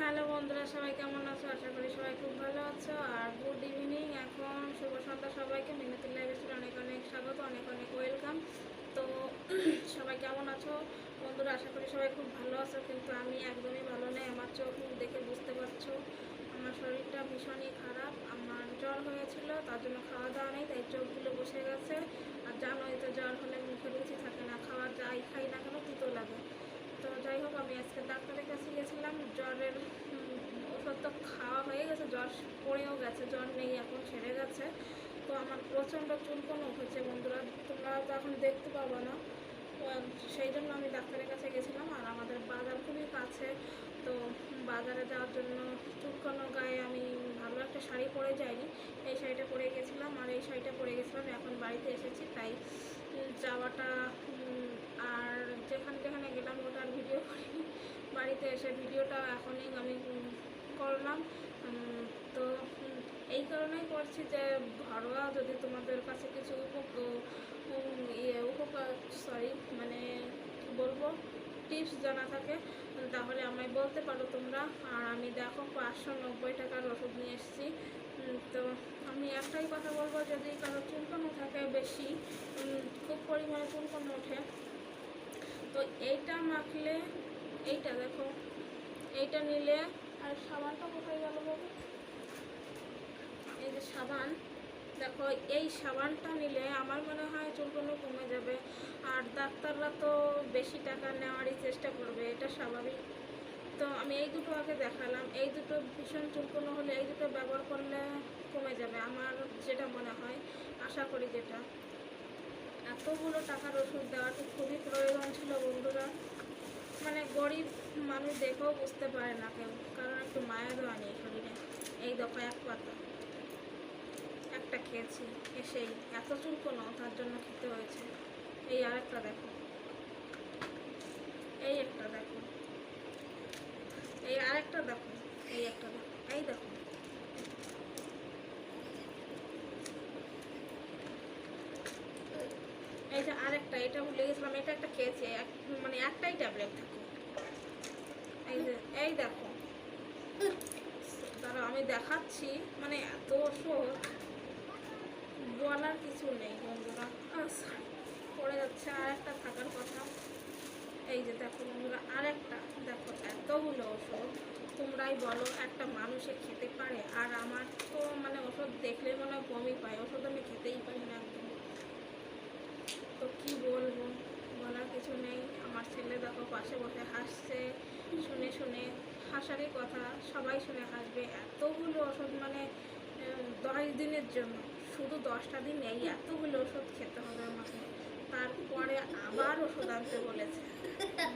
Hello বন্ধুরা, সবাই কেমন আছো? আশা করি সবাই খুব ভালো আছো। আর গুড ইভিনিং এখন শুভ সন্ধ্যা সবাইকে। মিনতি লাইভের অনেক অনেক স্বাগত, অনেক অনেক ওয়েলকাম তো সবাই কেমন আছো? বন্ধুরা, আশা করি সবাই খুব ভালো আছো, কিন্তু আমি একদমই ভালো নেই। আমার চোখ দেখে বুঝতে পারছ, আমার শরীরটা ভীষণই খারাপ। আমার জ্বর হয়েছিল, তার জন্য খাওয়া দাওয়া নেই, তাই চোখগুলো বসে গেছে। আর জানোই তো, জ্বর হলে মুখে রুচি থাকে না, খাওয়া যাই খাই না কেন, তিতো লাগে। তো যাই হোক, আমি আজকে ডাক্তারের কাছে জ্বরের ওষুধ তো খাওয়া হয়ে গেছে, জ্বর পড়েও গেছে, জ্বর নেই, এখন ছেড়ে গেছে। তো আমার প্রচণ্ড চুলকোনো উঠেছে বন্ধুরা, তোমরা তো এখন দেখতে পাবো না। সেই জন্য আমি ডাক্তারের কাছে গেছিলাম, আর আমাদের বাজার খুবই কাছে। তো বাজারে যাওয়ার জন্য চুলকোনো গায়ে আমি ভালো একটা শাড়ি পরে যাইনি। এই শাড়িটা পরে গেছিলাম, আর এই শাড়িটা পরে গেছিলাম, এখন বাড়িতে এসেছি, তাই বাড়িতে এসে ভিডিওটা এখনই আমি করলাম। তো এই কারণেই করছি যে ঘরোয়া যদি তোমাদের কাছে কিছু ইয়ে উপকার সরি মানে বলব টিপস জানা থাকে, তাহলে আমায় বলতে পারো তোমরা। আর আমি দেখো পাঁচশো নব্বই টাকার ওষুধ নিয়ে এসেছি। তো আমি একটাই কথা বলব, যদি কারও চুলকানো থাকে বেশি খুব পরিমাণে চুলকানো ওঠে, তো এইটা মাখলে এইটা দেখো। এইটা নিলে আর সাবানটা কোথায় গেল বাবু? এই যে সাবান দেখো এই সাবানটা নিলে আমার মনে হয় চুলগুলো কমে যাবে। আর ডাক্তাররা তো বেশি টাকা নেওয়ারই চেষ্টা করবে এটা স্বাভাবিক। তো আমি এই দুটো আগে দেখালাম। এই দুটো ভীষণ চুলকোনো হলে এই দুটো ব্যবহার করলে কমে যাবে আমার যেটা মনে হয়। আশা করি যেটা। এতগুলো টাকার ওষুধ দেওয়াটা খুবই প্রয়োজন ছিল বন্ধুরা। মানে গরিব মানুষ দেখেও বুঝতে পারে না কেউ। কারণ একটু মায়া দেওয়া নেই শরীরে। এই দফা এক পাতা। একটা খেয়েছি। এসেই। এত চুলকোনো তার জন্য খেতে হয়েছে। এই আরেকটা দেখো। এই একটা দেখো। এই আরেকটা দেখো। এই একটা দেখো। এইটা আরেকটা, এটা ভুলে গেছিলাম এটা একটা খেয়েছি মানে একটাই ট্যাবলেট থাকে এই যে, এই দেখো। দাঁড়াও, আমি দেখাচ্ছি মানে এত ওষুধ বলার কিছু নেই বন্ধুরা। পড়ে যাচ্ছে আর একটা থাকার কথা। এই যে দেখো বন্ধুরা, আরেকটা। দেখো, এতগুলো ওষুধ তোমরাই বলো, একটা মানুষে খেতে পারে? আর আমার তো মানে ওষুধ দেখলেই মনে হয় বমি পায়। ওষুধ আমি খেতেই পারি না একদম তো কি বলব বলার কিছু নেই আমার ছেলে দেখো, পাশে বসে হাসছে, শুনে শুনে হাসারই কথা, সবাই শুনে হাসবে। এতগুলো ওষুধ মানে দশ দিনের জন্য, শুধু দশটা দিন এই এতগুলো ওষুধ খেতে হবে আমাকে। তারপরে আবার ওষুধ আনতে বলেছে।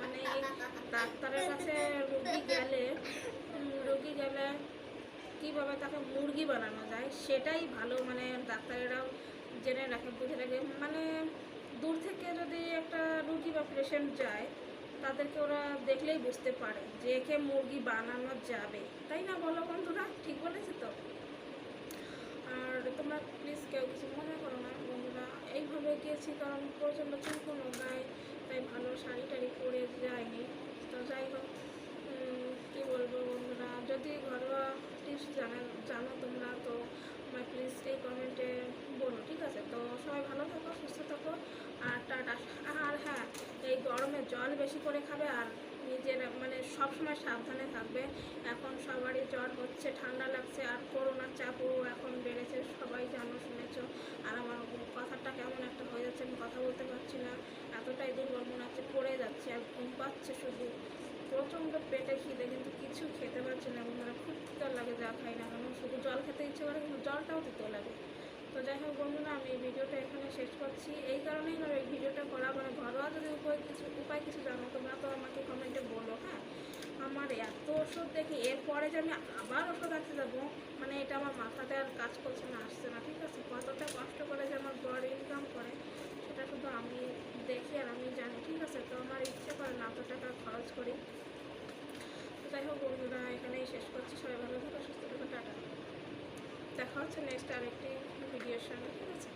মানে ডাক্তারের কাছে রুগী গেলে রুগী গেলে কীভাবে তাকে মুরগি বানানো যায়, সেটাই ভালো। মানে ডাক্তারেরাও জেনে রাখে, বুঝে রাখে। মানে দূর থেকে যদি একটা রুগী বা পেশেন্ট যায়, তাদেরকে ওরা দেখলেই বুঝতে পারে যে একে মুরগি বানানো যাবে। তাই না বলো বন্ধুরা? ঠিক বলেছি তো? আর তোমরা প্লিজ কেউ কিছু মনে করো না বন্ধুরা। এইভাবে গিয়েছি কারণ প্রচণ্ড চুলকোনো গায়ে তাই ভালো শাড়ি টাড়ি পরে যায়নি তো যাই হোক উম, কী বলব বন্ধুরা যদি ঘরোয়া টিপস জানা জানো তোমরা তো আমায় প্লিজ এই কমেন্টে বলো ঠিক আছে তো সবাই ভালো থাকো সুস্থ থাকো আর টাটা আর হ্যাঁ এই গরমে জল বেশি করে খাবে আর নিজের মানে সব সময় সাবধানে থাকবে। এখন সবারই জ্বর হচ্ছে, ঠান্ডা লাগছে আর করোনার চাপও এখন বেড়েছে, সবাই জানো, শুনেছ। আর আমার কথাটা কেমন একটা হয়ে যাচ্ছে আমি কথা বলতে পারছি না। এতটাই দুর্বল মনে হচ্ছে, পড়ে যাচ্ছে আর ঘুম পাচ্ছে শুধু। প্রচণ্ড পেটে খিদে, কিন্তু কিছু খেতে পারছি না বন্ধুরা। খুব তিতো লাগে, যা খাই না কেন। শুধু জল খেতে ইচ্ছে করে, কিন্তু জলটাও তিতো লাগে। তো যাই হোক বন্ধুরা, আমি এই ভিডিওটা এখানে শেষ করছি। এই কারণেই এই ভিডিওটা করা মানে ঘরোয়া যদি কিছু জানো তোমরা? তো আমাকে কমেন্টে বলো হ্যাঁ? আমার এত ওষুধ দেখি, এরপরে যে আমি আবার ওষুধ আনতে যাব মানে এটা আমার মাথাতে আর কাজ করছে না, আসছে না, ঠিক আছে? কতটা কষ্ট করে যে আমার বড় ইনকাম করে, সেটা শুধু আমি দেখি আর আমি জানি, ঠিক আছে? তো আমার ইচ্ছে করে না, এত টাকা খরচ করি। তো যাই হোক বন্ধুরা, এখানেই শেষ করছি। সবাই ভালো থাকো, সুস্থ থাকো, টাটা। দেখা হচ্ছে নেক্সট আরেকটি ভিডিওর সঙ্গে, ঠিক আছে?